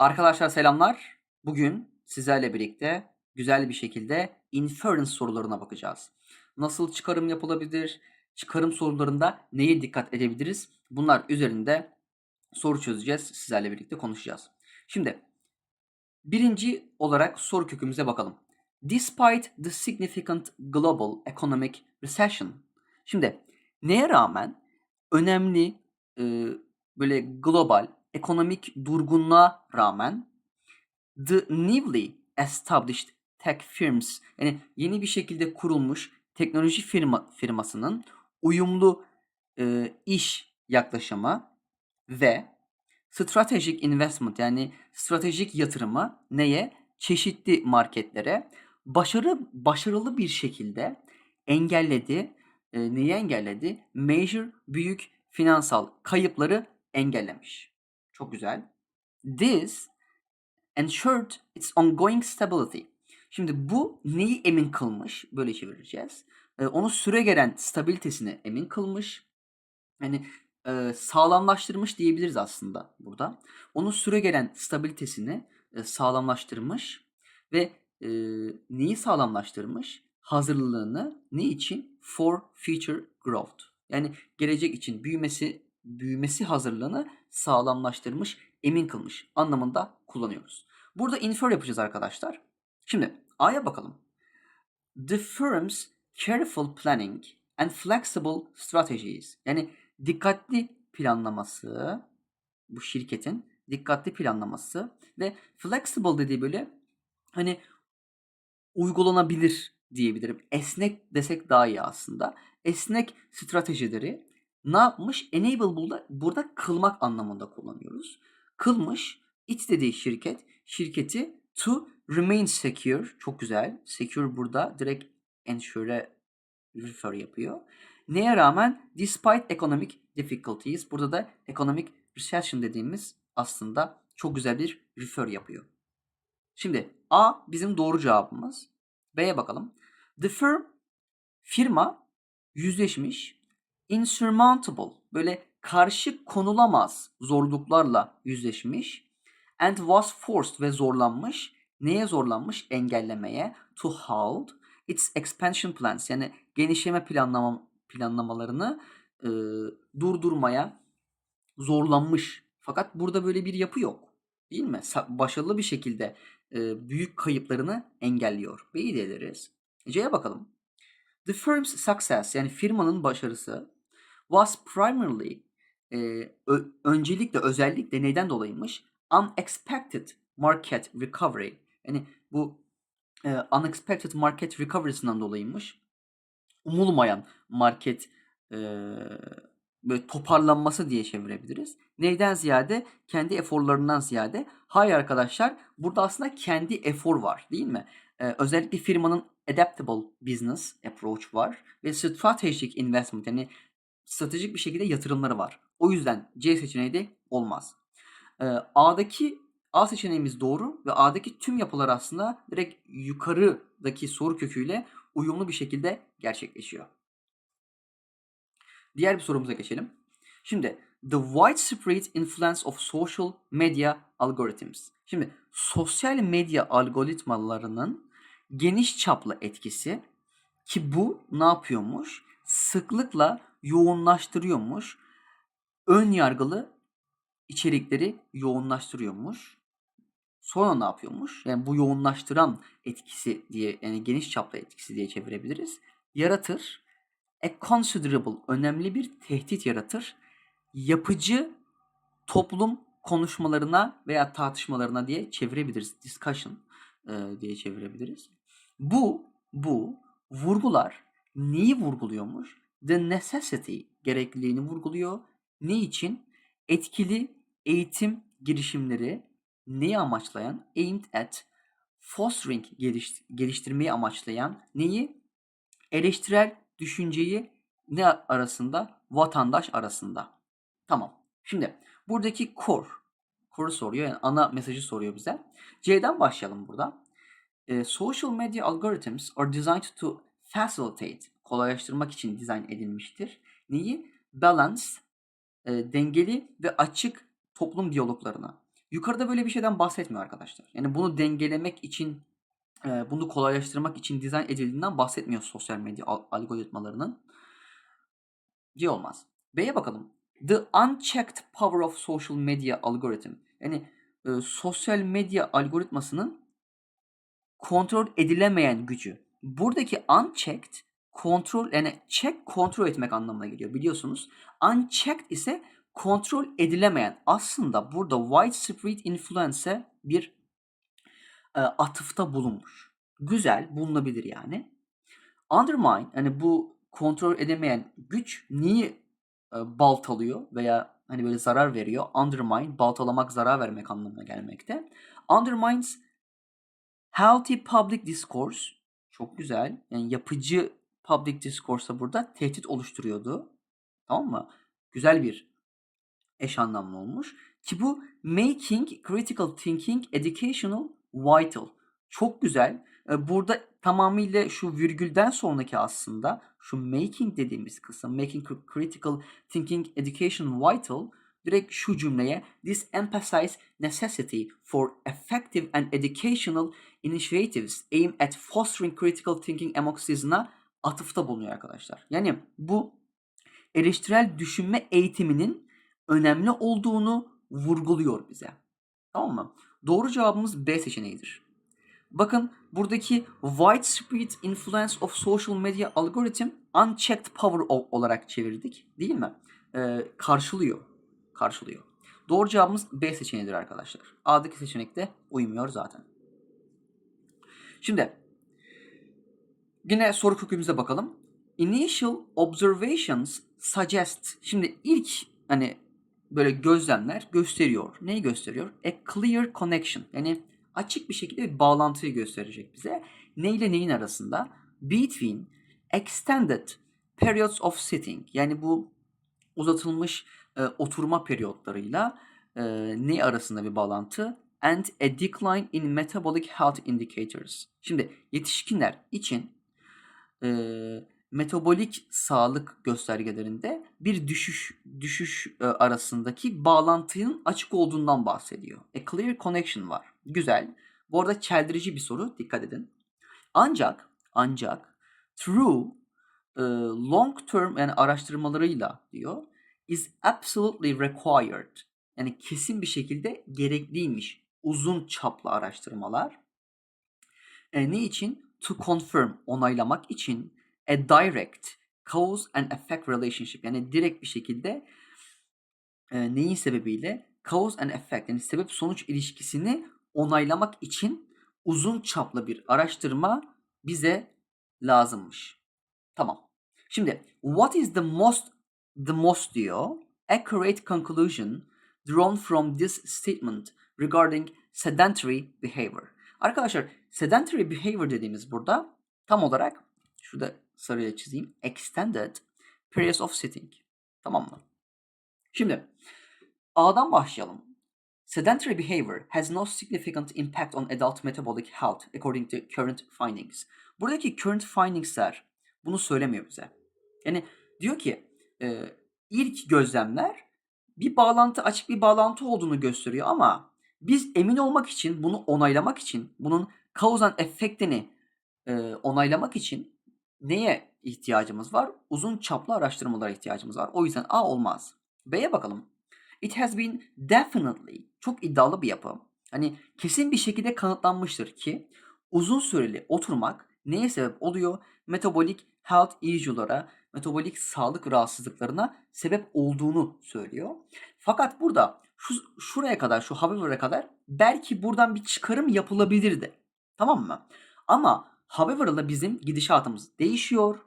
Arkadaşlar selamlar. Bugün sizlerle birlikte güzel bir şekilde inference sorularına bakacağız. Nasıl çıkarım yapılabilir? Çıkarım sorularında neye dikkat edebiliriz? Bunlar üzerinde soru çözeceğiz. Sizlerle birlikte konuşacağız. Şimdi birinci olarak soru kökümüze bakalım. Despite the significant global economic recession. Şimdi neye rağmen önemli e, böyle global ekonomik durgunluğa rağmen the newly established tech firms yani yeni bir şekilde kurulmuş teknoloji firma firmasının uyumlu e, iş yaklaşımı ve strategic investment yani stratejik yatırımı neye? Çeşitli marketlere başarı başarılı bir şekilde engelledi. E, neyi engelledi? Major büyük finansal kayıpları engellemiş. Çok güzel. This ensured its ongoing stability. Şimdi bu neyi emin kılmış? Böyle çevireceğiz. Ee, onu süre gelen stabilitesini emin kılmış. Yani e, sağlamlaştırmış diyebiliriz aslında burada. Onu süre gelen stabilitesini e, sağlamlaştırmış ve e, neyi sağlamlaştırmış? Hazırlığını ne için? For future growth. Yani gelecek için büyümesi büyümesi hazırlığını sağlamlaştırmış, emin kılmış anlamında kullanıyoruz. Burada infer yapacağız arkadaşlar. Şimdi A'ya bakalım. The firm's careful planning and flexible strategies. Yani dikkatli planlaması bu şirketin dikkatli planlaması ve flexible dediği böyle hani uygulanabilir diyebilirim. Esnek desek daha iyi aslında. Esnek stratejileri ne yapmış? Enable burada, burada kılmak anlamında kullanıyoruz. Kılmış it dediği şirket şirketi to remain secure çok güzel. Secure burada direkt ensure'e refer yapıyor. Neye rağmen despite economic difficulties burada da economic recession dediğimiz aslında çok güzel bir refer yapıyor. Şimdi A bizim doğru cevabımız. B'ye bakalım. The firm firma yüzleşmiş insurmountable böyle karşı konulamaz zorluklarla yüzleşmiş and was forced ve zorlanmış. Neye zorlanmış? Engellemeye. To hold its expansion plans yani genişleme planlama planlamalarını e, durdurmaya zorlanmış. Fakat burada böyle bir yapı yok değil mi? Başarılı bir şekilde e, büyük kayıplarını engelliyor. B'yi de ederiz C'ye bakalım. The firm's success yani firmanın başarısı was primarily e, ö, öncelikle özellikle neyden dolayıymış? Unexpected market recovery. Yani bu e, unexpected market recovery'sinden dolayıymış. Umulmayan market e, böyle toparlanması diye çevirebiliriz. Neyden ziyade? Kendi eforlarından ziyade. Hayır arkadaşlar burada aslında kendi efor var değil mi? Ee, özellikle firmanın adaptable business approach var ve strategic investment yani stratejik bir şekilde yatırımları var. O yüzden C seçeneği de olmaz. Ee, A'daki A seçeneğimiz doğru ve A'daki tüm yapılar aslında direkt yukarıdaki soru köküyle uyumlu bir şekilde gerçekleşiyor. Diğer bir sorumuza geçelim. Şimdi the widespread influence of social media algorithms. Şimdi sosyal medya algoritmalarının geniş çaplı etkisi ki bu ne yapıyormuş? Sıklıkla yoğunlaştırıyormuş. Ön yargılı içerikleri yoğunlaştırıyormuş. Sonra ne yapıyormuş? Yani bu yoğunlaştıran etkisi diye yani geniş çaplı etkisi diye çevirebiliriz. Yaratır. A considerable önemli bir tehdit yaratır. Yapıcı toplum konuşmalarına veya tartışmalarına diye çevirebiliriz. Discussion e, diye çevirebiliriz. Bu bu vurgular neyi vurguluyormuş? The necessity gerekliliğini vurguluyor. Ne için? Etkili eğitim girişimleri neyi amaçlayan? Aimed at fostering geliş, geliştirmeyi amaçlayan neyi? Eleştirel düşünceyi ne arasında? Vatandaş arasında. Tamam. Şimdi buradaki core, core'u soruyor yani ana mesajı soruyor bize. C'den başlayalım burada. Social media algorithms are designed to facilitate, kolaylaştırmak için dizayn edilmiştir. Neyi? Balance, e, dengeli ve açık toplum diyaloglarına. Yukarıda böyle bir şeyden bahsetmiyor arkadaşlar. Yani bunu dengelemek için, eee, bunu kolaylaştırmak için dizayn edildiğinden bahsetmiyor sosyal medya al algoritmalarının. C olmaz. B'ye bakalım. The unchecked power of social media algorithm. Yani, eee, sosyal medya algoritmasının kontrol edilemeyen gücü. Buradaki unchecked kontrol yani check kontrol etmek anlamına geliyor biliyorsunuz. Unchecked ise kontrol edilemeyen. Aslında burada widespread influence'e bir eee, atıfta bulunmuş. Güzel, bulunabilir yani. Undermine yani bu kontrol edemeyen güç neyi eee, baltalıyor veya hani böyle zarar veriyor? Undermine baltalamak, zarar vermek anlamına gelmekte. Undermines healthy public discourse çok güzel. Yani yapıcı public discourse'a burada tehdit oluşturuyordu. Tamam mı? Güzel bir eş anlamlı olmuş. Ki bu making critical thinking educational vital. Çok güzel. Eee, burada tamamıyla şu virgülden sonraki aslında şu making dediğimiz kısım making cr critical thinking education vital direkt şu cümleye this emphasize necessity for effective and educational initiatives aimed at fostering critical thinking among citizens'a atıfta bulunuyor arkadaşlar. Yani bu eleştirel düşünme eğitiminin önemli olduğunu vurguluyor bize. Tamam mı? Doğru cevabımız B seçeneğidir. Bakın buradaki widespread influence of social media algorithm unchecked power olarak çevirdik değil mi? Eee, karşılıyor. Karşılıyor. Doğru cevabımız B seçeneğidir arkadaşlar. A'daki seçenek de uymuyor zaten. Şimdi yine soru kökümüze bakalım. Initial observations suggest. Şimdi ilk hani böyle gözlemler gösteriyor. Neyi gösteriyor? A clear connection. Yani açık bir şekilde bir bağlantıyı gösterecek bize. Ne ile neyin arasında? Between extended periods of sitting. Yani bu uzatılmış e, oturma periyotlarıyla e, ne arasında bir bağlantı? And a decline in metabolic health indicators. Şimdi yetişkinler için e, metabolik sağlık göstergelerinde bir düşüş düşüş e, arasındaki bağlantının açık olduğundan bahsediyor. A clear connection var. Güzel. Bu arada çeldirici bir soru. Dikkat edin. Ancak ancak through e, long term yani araştırmalarıyla diyor is absolutely required. Yani kesin bir şekilde gerekliymiş. Uzun çaplı araştırmalar. E, ne için? To confirm, onaylamak için a direct cause and effect relationship. Yani direkt bir şekilde e, neyin sebebiyle? Cause and effect yani sebep sonuç ilişkisini onaylamak için uzun çaplı bir araştırma bize lazımmış. Tamam. Şimdi what is the most the most diyor accurate conclusion drawn from this statement regarding sedentary behavior. Arkadaşlar sedentary behavior dediğimiz burada tam olarak şurada sarıya çizeyim. Extended periods of sitting. Tamam mı? Şimdi A'dan başlayalım. Sedentary behavior has no significant impact on adult metabolic health according to current findings. Buradaki current findings'ler bunu söylemiyor bize. Yani diyor ki e, ilk gözlemler bir bağlantı açık bir bağlantı olduğunu gösteriyor ama biz emin olmak için bunu onaylamak için bunun cause and effect'ini e, onaylamak için neye ihtiyacımız var? Uzun çaplı araştırmalara ihtiyacımız var. O yüzden A olmaz. B'ye bakalım. It has been definitely çok iddialı bir yapı. Hani kesin bir şekilde kanıtlanmıştır ki uzun süreli oturmak neye sebep oluyor? Metabolik health issue'lara, metabolik sağlık rahatsızlıklarına sebep olduğunu söylüyor. Fakat burada şu şuraya kadar, şu however'a kadar belki buradan bir çıkarım yapılabilirdi. Tamam mı? Ama however'la bizim gidişatımız değişiyor.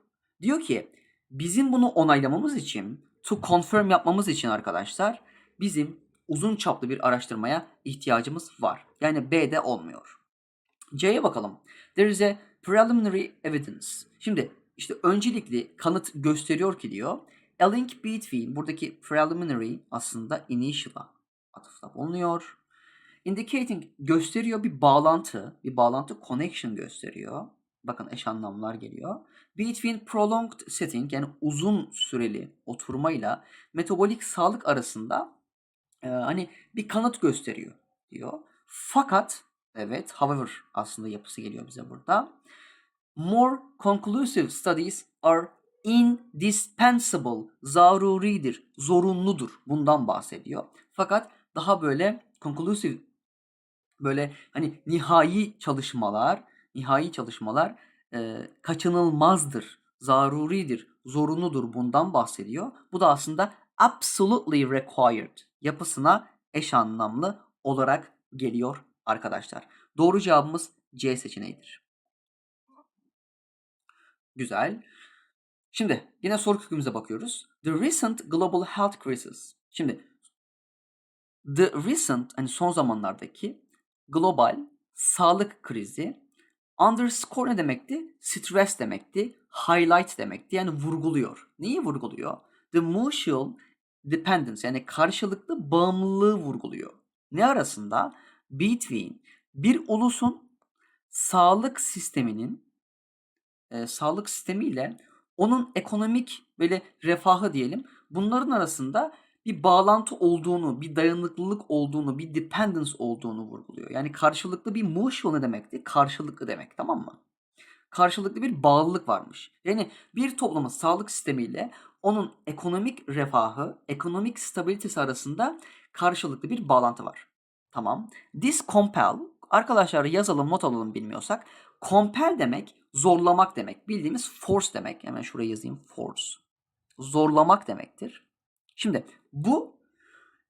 Diyor ki bizim bunu onaylamamız için, to confirm yapmamız için arkadaşlar bizim uzun çaplı bir araştırmaya ihtiyacımız var. Yani B'de olmuyor. C'ye bakalım. There is a preliminary evidence. Şimdi işte öncelikli kanıt gösteriyor ki diyor. A link between buradaki preliminary aslında initial'a atıfta bulunuyor. Indicating gösteriyor bir bağlantı, bir bağlantı connection gösteriyor. Bakın eş anlamlar geliyor. Between prolonged sitting yani uzun süreli oturmayla metabolik sağlık arasında e, hani bir kanıt gösteriyor. diyor. Fakat evet however aslında yapısı geliyor bize burada. More conclusive studies are indispensable, zaruridir, zorunludur. Bundan bahsediyor. Fakat daha böyle conclusive böyle hani nihai çalışmalar, nihai çalışmalar e, kaçınılmazdır, zaruridir, zorunludur bundan bahsediyor. Bu da aslında absolutely required yapısına eş anlamlı olarak geliyor arkadaşlar. Doğru cevabımız C seçeneğidir. Güzel. Şimdi yine soru kökümüze bakıyoruz. The recent global health crisis. Şimdi the recent hani son zamanlardaki global sağlık krizi underscore ne demekti? Stress demekti. Highlight demekti. Yani vurguluyor. Neyi vurguluyor? The mutual dependence yani karşılıklı bağımlılığı vurguluyor. Ne arasında? Between bir ulusun sağlık sisteminin e, sağlık sistemiyle onun ekonomik böyle refahı diyelim bunların arasında bir bağlantı olduğunu, bir dayanıklılık olduğunu, bir dependence olduğunu vurguluyor. Yani karşılıklı bir mutual ne demekti? Karşılıklı demek tamam mı? Karşılıklı bir bağlılık varmış. Yani bir toplumun sağlık sistemiyle onun ekonomik refahı, ekonomik stabilitesi arasında karşılıklı bir bağlantı var. Tamam. This compel, arkadaşlar yazalım not alalım bilmiyorsak. Compel demek zorlamak demek. Bildiğimiz force demek. Hemen şuraya yazayım force. Zorlamak demektir. Şimdi bu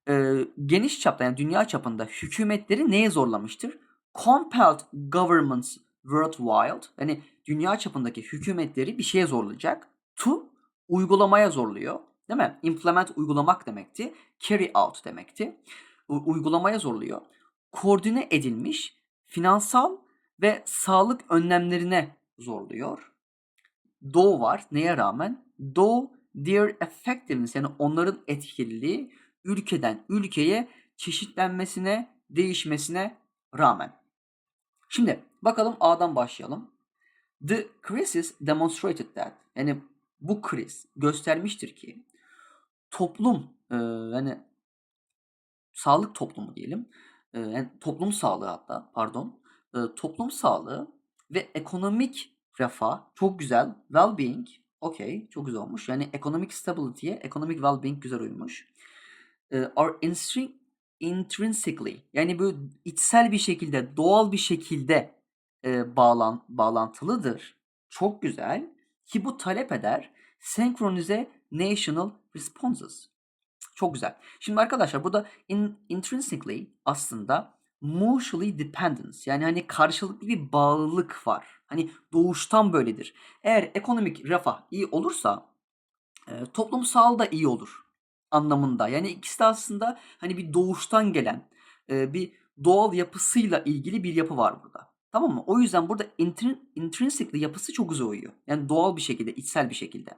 e, geniş çapta yani dünya çapında hükümetleri neye zorlamıştır? Compelled governments worldwide yani dünya çapındaki hükümetleri bir şeye zorlayacak. To uygulamaya zorluyor. Değil mi? Implement uygulamak demekti. Carry out demekti. U- uygulamaya zorluyor. Koordine edilmiş finansal ve sağlık önlemlerine zorluyor. Though var. Neye rağmen? Though their effectiveness yani onların etkililiği ülkeden ülkeye çeşitlenmesine, değişmesine rağmen. Şimdi bakalım A'dan başlayalım. The crisis demonstrated that. Yani bu kriz göstermiştir ki toplum e, yani sağlık toplumu diyelim. E, yani toplum sağlığı hatta pardon. E, toplum sağlığı ve ekonomik refah çok güzel. Well-being okey çok güzel olmuş. Yani economic stability'ye economic well-being güzel uymuş. E, are intrinsically yani böyle içsel bir şekilde doğal bir şekilde e, bağlan bağlantılıdır. Çok güzel ki bu talep eder senkronize national responses. Çok güzel. Şimdi arkadaşlar burada in, intrinsically aslında mutually dependence yani hani karşılıklı bir bağlılık var. Hani doğuştan böyledir. Eğer ekonomik refah iyi olursa e, toplumsal da iyi olur anlamında. Yani ikisi de aslında hani bir doğuştan gelen e, bir doğal yapısıyla ilgili bir yapı var burada. Tamam mı? O yüzden burada intrin, intrinsically yapısı çok güzel uyuyor. Yani doğal bir şekilde, içsel bir şekilde.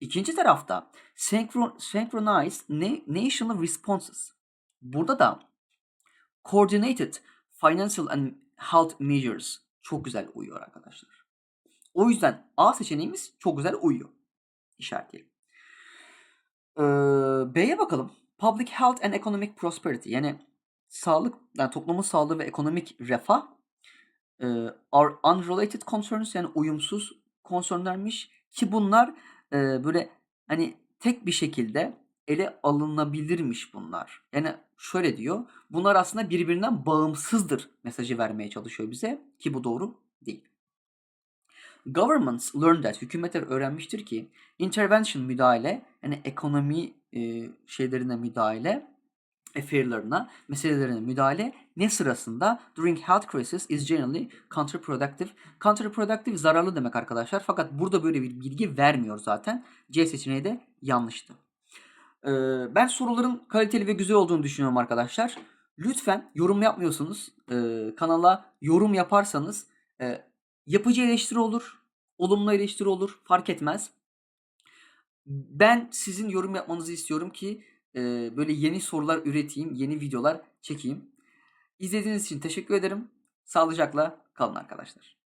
İkinci tarafta synchron, synchronized na- national responses. Burada da coordinated financial and health measures çok güzel uyuyor arkadaşlar. O yüzden A seçeneğimiz çok güzel uyuyor. İşaretleyelim. Ee, B'ye bakalım. Public health and economic prosperity yani sağlık, yani toplumun sağlığı ve ekonomik refah e, are unrelated concerns yani uyumsuz concernlermiş ki bunlar e, böyle hani tek bir şekilde ele alınabilirmiş bunlar. Yani şöyle diyor. Bunlar aslında birbirinden bağımsızdır mesajı vermeye çalışıyor bize ki bu doğru değil. Governments learn that hükümetler öğrenmiştir ki intervention müdahale yani ekonomi e, şeylerine müdahale affairlarına, meselelerine müdahale ne sırasında during health crisis is generally counterproductive. Counterproductive zararlı demek arkadaşlar. Fakat burada böyle bir bilgi vermiyor zaten. C seçeneği de yanlıştı. Ben soruların kaliteli ve güzel olduğunu düşünüyorum arkadaşlar. Lütfen yorum yapmıyorsunuz. Kanala yorum yaparsanız yapıcı eleştiri olur, olumlu eleştiri olur, fark etmez. Ben sizin yorum yapmanızı istiyorum ki böyle yeni sorular üreteyim, yeni videolar çekeyim. İzlediğiniz için teşekkür ederim. Sağlıcakla kalın arkadaşlar.